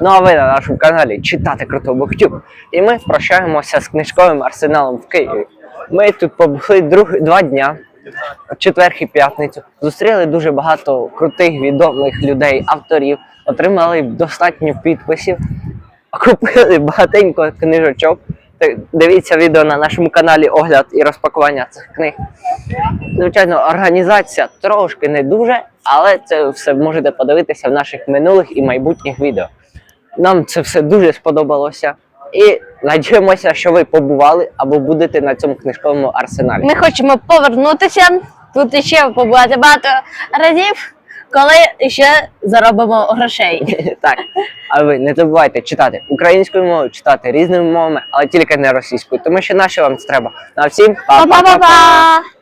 Ну а ви на нашому каналі читати круто Буктюб. І ми прощаємося з книжковим арсеналом в Києві. Ми тут побули друг, два дня, четвер і п'ятницю. Зустріли дуже багато крутих відомих людей, авторів, отримали достатньо підписів, купили багатенько книжочок. Дивіться відео на нашому каналі огляд і розпакування цих книг. Звичайно, організація трошки не дуже, але це все можете подивитися в наших минулих і майбутніх відео. Нам це все дуже сподобалося. І надіємося, що ви побували або будете на цьому книжковому арсеналі. Ми хочемо повернутися. Тут ще побувати багато разів, коли ще заробимо грошей. Так. А ви не забувайте читати українською мовою, читати різними мовами, але тільки не російською, тому що наше вам треба. На всім! Па-па-па-па!